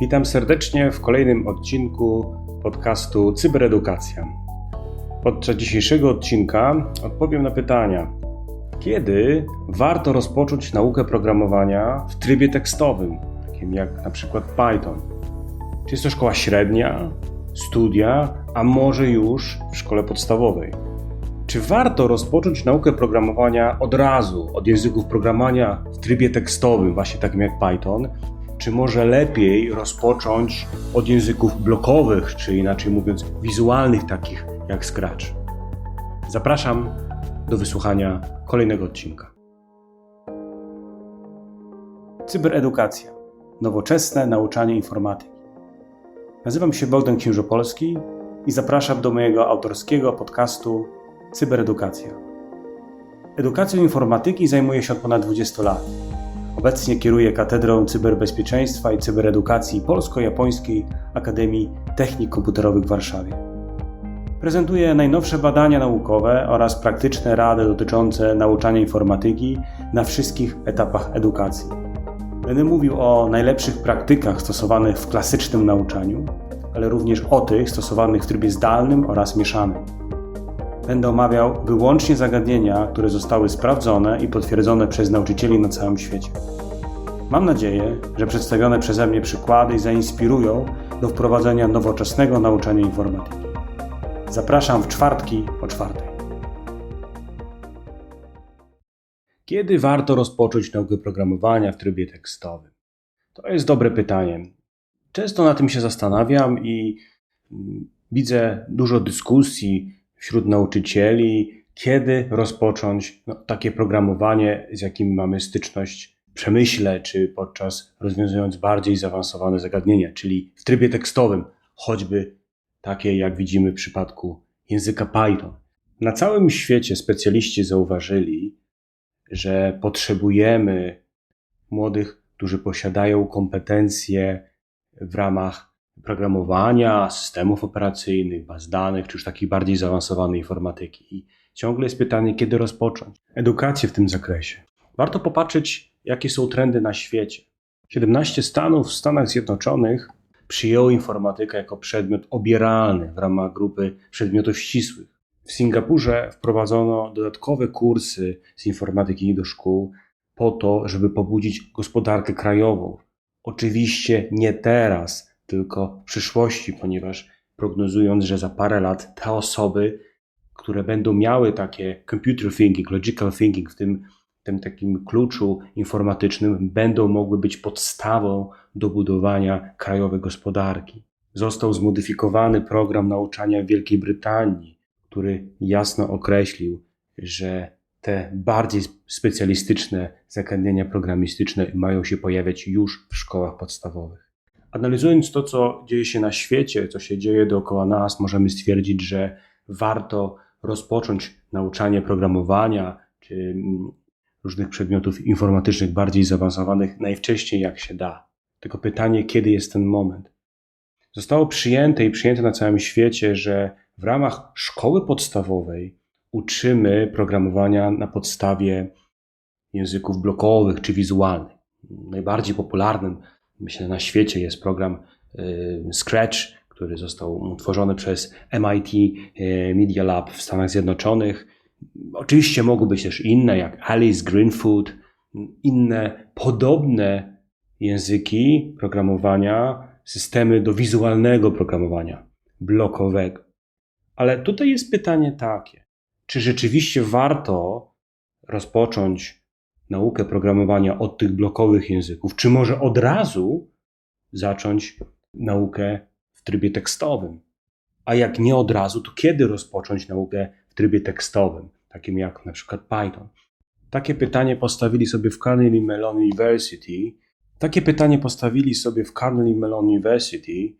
Witam serdecznie w kolejnym odcinku podcastu Cyberedukacja. Podczas dzisiejszego odcinka odpowiem na pytania: kiedy warto rozpocząć naukę programowania w trybie tekstowym, takim jak na przykład Python? Czy jest to szkoła średnia, studia, a może już w szkole podstawowej? Czy warto rozpocząć naukę programowania od razu, od języków programowania w trybie tekstowym, właśnie takim jak Python? Czy może lepiej rozpocząć od języków blokowych, czy inaczej mówiąc, wizualnych, takich jak Scratch? Zapraszam do wysłuchania kolejnego odcinka. Cyberedukacja. Nowoczesne nauczanie informatyki. Nazywam się Bogdan Księżopolski i zapraszam do mojego autorskiego podcastu Cyberedukacja. Edukacją informatyki zajmuję się od ponad 20 lat. Obecnie kieruję Katedrą Cyberbezpieczeństwa i Cyberedukacji Polsko-Japońskiej Akademii Technik Komputerowych w Warszawie. Prezentuję najnowsze badania naukowe oraz praktyczne rady dotyczące nauczania informatyki na wszystkich etapach edukacji. Będę mówił o najlepszych praktykach stosowanych w klasycznym nauczaniu, ale również o tych stosowanych w trybie zdalnym oraz mieszanym. Będę omawiał wyłącznie zagadnienia, które zostały sprawdzone i potwierdzone przez nauczycieli na całym świecie. Mam nadzieję, że przedstawione przeze mnie przykłady zainspirują do wprowadzenia nowoczesnego nauczania informatyki. Zapraszam w czwartki o czwartej. Kiedy warto rozpocząć naukę programowania w trybie tekstowym? To jest dobre pytanie. Często na tym się zastanawiam i mm, widzę dużo dyskusji wśród nauczycieli, kiedy rozpocząć no, takie programowanie, z jakim mamy styczność w przemyśle, czy podczas rozwiązując bardziej zaawansowane zagadnienia, czyli w trybie tekstowym, choćby takie jak widzimy w przypadku języka Python. Na całym świecie specjaliści zauważyli, że potrzebujemy młodych, którzy posiadają kompetencje w ramach programowania, systemów operacyjnych, baz danych, czy już takiej bardziej zaawansowanej informatyki. I ciągle jest pytanie, kiedy rozpocząć edukację w tym zakresie. Warto popatrzeć, jakie są trendy na świecie. 17 stanów w Stanach Zjednoczonych przyjęło informatykę jako przedmiot obieralny w ramach grupy przedmiotów ścisłych. W Singapurze wprowadzono dodatkowe kursy z informatyki do szkół po to, żeby pobudzić gospodarkę krajową. Oczywiście nie teraz, tylko przyszłości, ponieważ prognozując, że za parę lat te osoby, które będą miały takie computer thinking, logical thinking w tym, tym takim kluczu informatycznym, będą mogły być podstawą do budowania krajowej gospodarki. Został zmodyfikowany program nauczania w Wielkiej Brytanii, który jasno określił, że te bardziej specjalistyczne zagadnienia programistyczne mają się pojawiać już w szkołach podstawowych. Analizując to, co dzieje się na świecie, co się dzieje dookoła nas, możemy stwierdzić, że warto rozpocząć nauczanie programowania czy mm, różnych przedmiotów informatycznych bardziej zaawansowanych najwcześniej jak się da. Tylko pytanie, kiedy jest ten moment? Zostało przyjęte i przyjęte na całym świecie, że w ramach szkoły podstawowej uczymy programowania na podstawie języków blokowych czy wizualnych. Najbardziej popularnym myślę, na świecie jest program y, Scratch, który został utworzony przez MIT y, Media Lab w Stanach Zjednoczonych. Oczywiście mogą być też inne, jak Alice Greenfoot, inne podobne języki programowania, systemy do wizualnego programowania, blokowego. Ale tutaj jest pytanie takie, czy rzeczywiście warto rozpocząć naukę programowania od tych blokowych języków, czy może od razu zacząć naukę w trybie tekstowym? A jak nie od razu, to kiedy rozpocząć naukę w trybie tekstowym, takim jak na przykład Python? Takie pytanie postawili sobie w Carnegie Mellon University. Takie pytanie postawili sobie w Carnegie Mellon University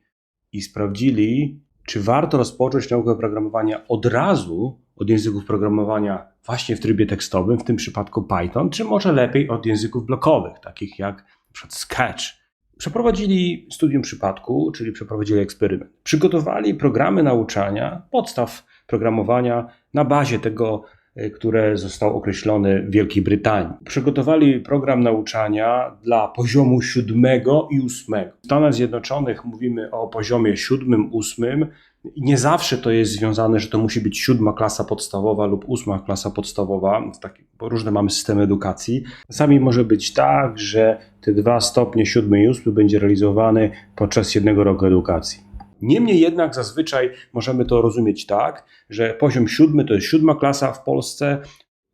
i sprawdzili, czy warto rozpocząć naukę programowania od razu od języków programowania właśnie w trybie tekstowym, w tym przypadku Python, czy może lepiej od języków blokowych, takich jak np. Sketch. Przeprowadzili studium przypadku, czyli przeprowadzili eksperyment. Przygotowali programy nauczania, podstaw programowania na bazie tego y, które zostało określone w Wielkiej Brytanii. Przygotowali program nauczania dla poziomu siódmego i ósmego. W Stanach Zjednoczonych mówimy o poziomie siódmym, ósmym. Nie zawsze to jest związane, że to musi być siódma klasa podstawowa lub ósma klasa podstawowa, bo różne mamy systemy edukacji. Czasami może być tak, że te dwa stopnie, siódmy i ósmy, będzie realizowany podczas jednego roku edukacji. Niemniej jednak zazwyczaj możemy to rozumieć tak, że poziom siódmy to jest siódma klasa w Polsce,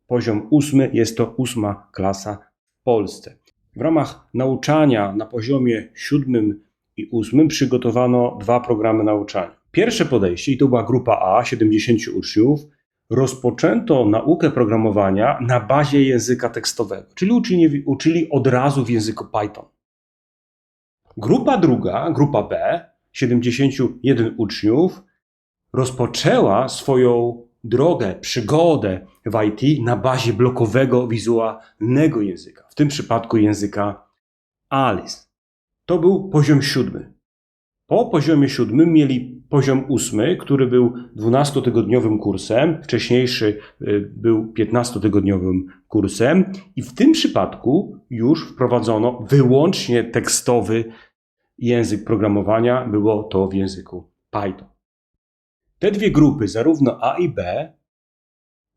poziom ósmy jest to ósma klasa w Polsce. W ramach nauczania na poziomie siódmym i ósmym przygotowano dwa programy nauczania. Pierwsze podejście, i to była grupa A, 70 uczniów, rozpoczęto naukę programowania na bazie języka tekstowego, czyli uczyli, uczyli od razu w języku Python. Grupa druga, grupa B, 71 uczniów, rozpoczęła swoją drogę, przygodę w IT na bazie blokowego, wizualnego języka, w tym przypadku języka Alice. To był poziom siódmy. Po poziomie siódmym mieli poziom ósmy, który był 12-tygodniowym kursem, wcześniejszy y, był 15-tygodniowym kursem, i w tym przypadku już wprowadzono wyłącznie tekstowy język programowania, było to w języku Python. Te dwie grupy, zarówno A i B,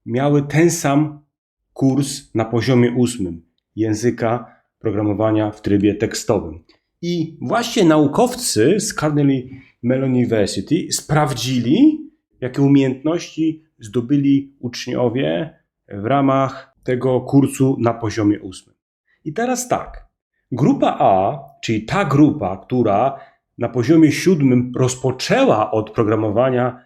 miały ten sam kurs na poziomie ósmym języka programowania w trybie tekstowym. I właśnie naukowcy z Carnegie Mellon University sprawdzili, jakie umiejętności zdobyli uczniowie w ramach tego kursu na poziomie ósmym. I teraz tak. Grupa A, czyli ta grupa, która na poziomie siódmym rozpoczęła od programowania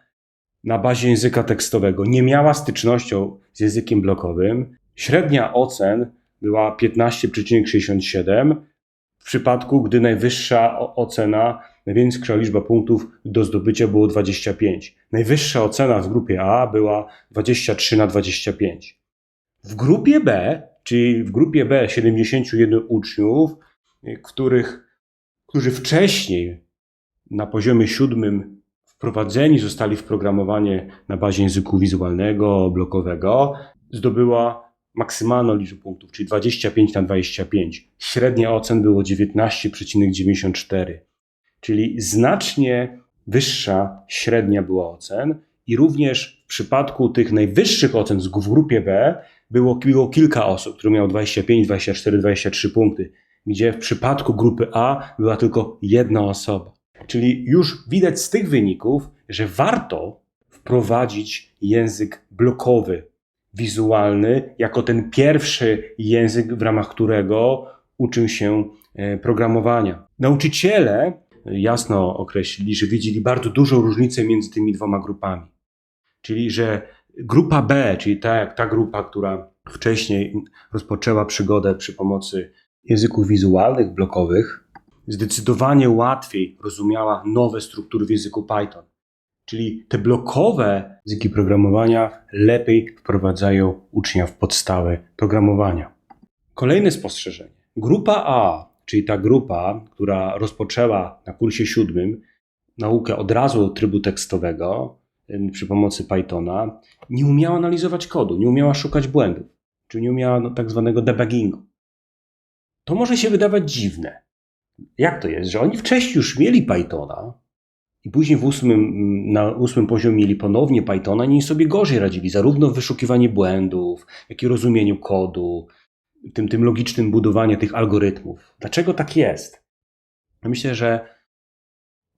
na bazie języka tekstowego, nie miała stycznością z językiem blokowym, średnia ocen była 15,67, w przypadku, gdy najwyższa ocena, największa liczba punktów do zdobycia było 25. Najwyższa ocena w grupie A była 23 na 25. W grupie B, czyli w grupie B 71 uczniów, których, którzy wcześniej na poziomie siódmym wprowadzeni zostali w programowanie na bazie języku wizualnego, blokowego, zdobyła maksymalną liczbę punktów, czyli 25 na 25. Średnia ocen było 19,94, czyli znacznie wyższa średnia była ocen i również w przypadku tych najwyższych ocen w grupie B było, było kilka osób, które miało 25, 24, 23 punkty, gdzie w przypadku grupy A była tylko jedna osoba. Czyli już widać z tych wyników, że warto wprowadzić język blokowy wizualny jako ten pierwszy język, w ramach którego uczył się e, programowania. Nauczyciele jasno określili, że widzieli bardzo dużą różnicę między tymi dwoma grupami. Czyli, że grupa B, czyli ta, ta grupa, która wcześniej rozpoczęła przygodę przy pomocy języków wizualnych, blokowych, zdecydowanie łatwiej rozumiała nowe struktury w języku Python. Czyli te blokowe języki programowania lepiej wprowadzają ucznia w podstawę programowania. Kolejne spostrzeżenie. Grupa A, czyli ta grupa, która rozpoczęła na kursie siódmym naukę od razu trybu tekstowego przy pomocy Pythona, nie umiała analizować kodu, nie umiała szukać błędów, czyli nie umiała no, tak zwanego debuggingu. To może się wydawać dziwne. Jak to jest, że oni wcześniej już mieli Pythona, i później w ósmym, na ósmym poziomie mieli ponownie Pythona i sobie gorzej radzili, zarówno w wyszukiwaniu błędów, jak i rozumieniu kodu, tym, tym logicznym budowaniu tych algorytmów. Dlaczego tak jest? Myślę, że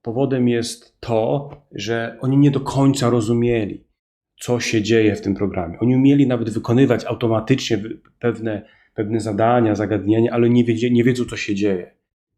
powodem jest to, że oni nie do końca rozumieli, co się dzieje w tym programie. Oni umieli nawet wykonywać automatycznie pewne, pewne zadania, zagadnienia, ale nie, wiedzie, nie wiedzą, co się dzieje.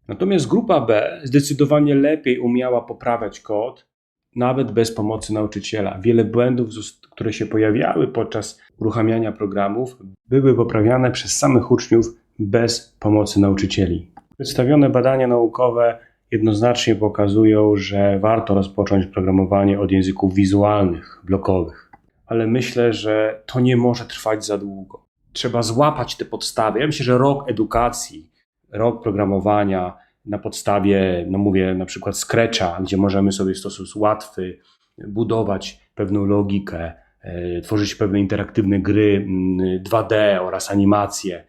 Natomiast grupa B zdecydowanie lepiej umiała poprawiać kod, nawet bez pomocy nauczyciela. Wiele błędów, które się pojawiały podczas uruchamiania programów, były poprawiane przez samych uczniów bez pomocy nauczycieli. Przedstawione badania naukowe jednoznacznie pokazują, że warto rozpocząć programowanie od języków wizualnych, blokowych. Ale myślę, że to nie może trwać za długo. Trzeba złapać te podstawy. Ja myślę, że rok edukacji rok programowania na podstawie, no mówię, na przykład Scratcha, gdzie możemy sobie w sposób łatwy budować pewną logikę, e, tworzyć pewne interaktywne gry 2D mm, oraz animacje.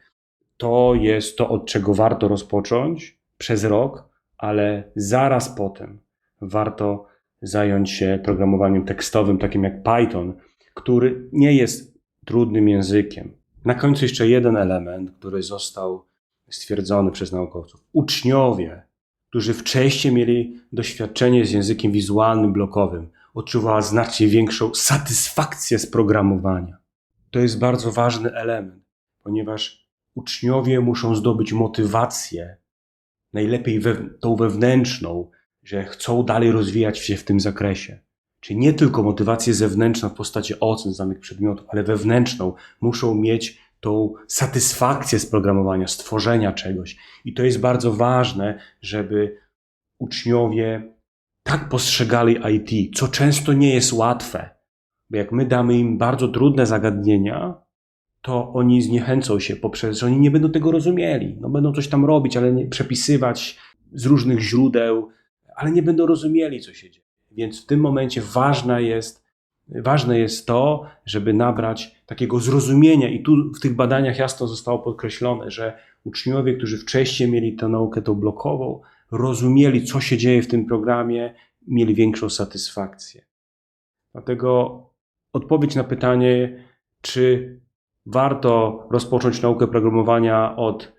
To jest to, od czego warto rozpocząć przez rok, ale zaraz potem warto zająć się programowaniem tekstowym, takim jak Python, który nie jest trudnym językiem. Na końcu jeszcze jeden element, który został stwierdzony przez naukowców. Uczniowie, którzy wcześniej mieli doświadczenie z językiem wizualnym, blokowym, odczuwali znacznie większą satysfakcję z programowania. To jest bardzo ważny element, ponieważ uczniowie muszą zdobyć motywację, najlepiej we, tą wewnętrzną, że chcą dalej rozwijać się w tym zakresie. Czyli nie tylko motywację zewnętrzną w postaci ocen znanych przedmiotów, ale wewnętrzną. Muszą mieć tą satysfakcję z programowania, stworzenia czegoś. I to jest bardzo ważne, żeby uczniowie tak postrzegali IT, co często nie jest łatwe. Bo jak my damy im bardzo trudne zagadnienia, to oni zniechęcą się poprzez, że oni nie będą tego rozumieli. No będą coś tam robić, ale nie przepisywać z różnych źródeł, ale nie będą rozumieli, co się dzieje. Więc w tym momencie ważna jest, ważne jest to, żeby nabrać takiego zrozumienia, i tu w tych badaniach jasno zostało podkreślone, że uczniowie, którzy wcześniej mieli tę naukę tą blokową, rozumieli, co się dzieje w tym programie, mieli większą satysfakcję. Dlatego odpowiedź na pytanie, czy warto rozpocząć naukę programowania od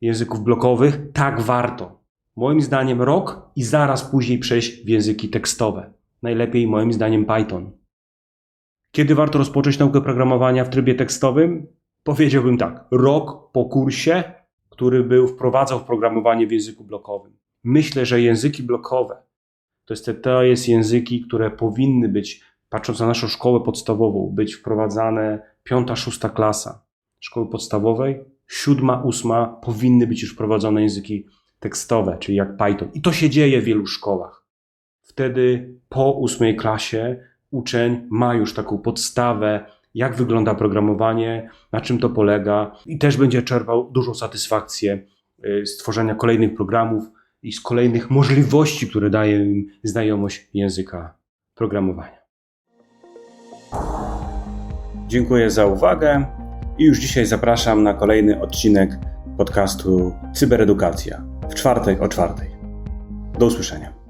języków blokowych? Tak, warto. Moim zdaniem rok i zaraz później przejść w języki tekstowe. Najlepiej moim zdaniem Python. Kiedy warto rozpocząć naukę programowania w trybie tekstowym? Powiedziałbym tak, rok po kursie, który był wprowadzał w programowanie w języku blokowym. Myślę, że języki blokowe to jest, to jest języki, które powinny być, patrząc na naszą szkołę podstawową, być wprowadzane piąta, szósta klasa szkoły podstawowej, siódma, ósma powinny być już wprowadzone języki tekstowe, czyli jak Python. I to się dzieje w wielu szkołach. Wtedy po ósmej klasie uczeń ma już taką podstawę, jak wygląda programowanie, na czym to polega, i też będzie czerpał dużą satysfakcję y, z tworzenia kolejnych programów i z kolejnych możliwości, które daje im znajomość języka programowania. Dziękuję za uwagę i już dzisiaj zapraszam na kolejny odcinek podcastu Cyberedukacja w czwartek o czwartej. Do usłyszenia.